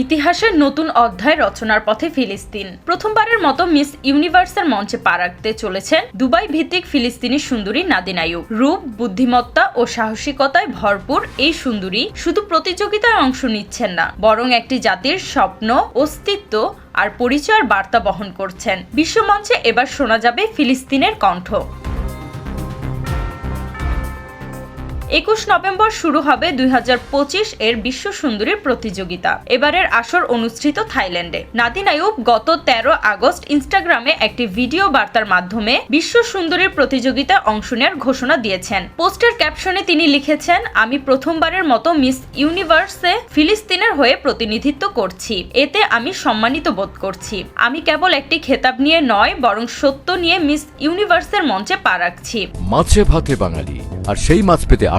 ইতিহাসের নতুন অধ্যায় রচনার পথে ফিলিস্তিন। প্রথমবারের মতো মিস ইউনিভার্সের মঞ্চে পা রাখতে চলেছেন দুবাই ভিত্তিক ফিলিস্তিনি সুন্দরী নাদিন আইয়ুব। রূপ, বুদ্ধিমত্তা ও সাহসিকতায় ভরপুর এই সুন্দরী শুধু প্রতিযোগিতায় অংশ নিচ্ছেন না, বরং একটি জাতির স্বপ্ন, অস্তিত্ব আর পরিচয়ের বার্তা বহন করছেন। বিশ্বমঞ্চে এবার শোনা যাবে ফিলিস্তিনের কণ্ঠ। একুশ নভেম্বর শুরু হবে দুই হাজার পঁচিশ এর বিশ্ব সুন্দরীর প্রতিযোগিতা। এবারের আসর অনুষ্ঠিত থাইল্যান্ডে। নাদিন আয়ুব গত তেরো আগস্ট ইনস্টাগ্রামে একটি ভিডিও বার্তার মাধ্যমে বিশ্ব সুন্দরীর প্রতিযোগিতায় অংশ নেওয়ার ঘোষণা দিয়েছেন। পোস্টের ক্যাপশনে তিনি লিখেছেন, আমি প্রথমবারের মতো মিস ইউনিভার্সে ফিলিস্তিনের হয়ে প্রতিনিধিত্ব করছি। এতে আমি সম্মানিত বোধ করছি। আমি কেবল একটি খেতাব নিয়ে নয়, বরং সত্য নিয়ে মিস ইউনিভার্সের মঞ্চে পা রাখছি। মাছে ভাতে বাঙালি, আর সেই মাছ পেতে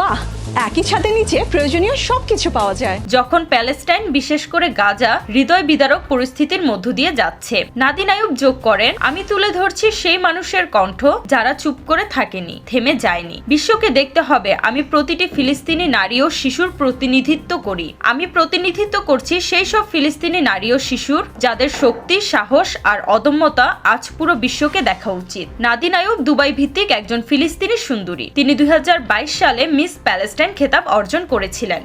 বাহ, একই ছাদের নিচে প্রয়োজনীয় সবকিছু পাওয়া যায়। যখন প্যালেস্টাইন, বিশেষ করে গাজা, হৃদয় বিদারক পরিস্থিতির মধ্য দিয়ে যাচ্ছে। নাদিন আয়ুব যোগ করেন, আমি তুলে ধরছি সেই মানুষের কণ্ঠ যারা চুপ করে থাকেনি, থেমে যায়নি। বিশ্বকে দেখতে হবে, আমি প্রতিটি ফিলিস্তিনি নারী ও শিশুর প্রতিনিধিত্ব করি। আমি প্রতিনিধিত্ব করছি সেই সব ফিলিস্তিনি নারী ও শিশুর, যাদের শক্তি, সাহস আর অদম্যতা আজ পুরো বিশ্বকে দেখা উচিত। নাদিন আয়ুব দুবাই ভিত্তিক একজন ফিলিস্তিনি সুন্দরী। তিনি দুই হাজার বাইশ সালে মিস প্যালেস্টাইন খেতাব অর্জন করেছিলেন।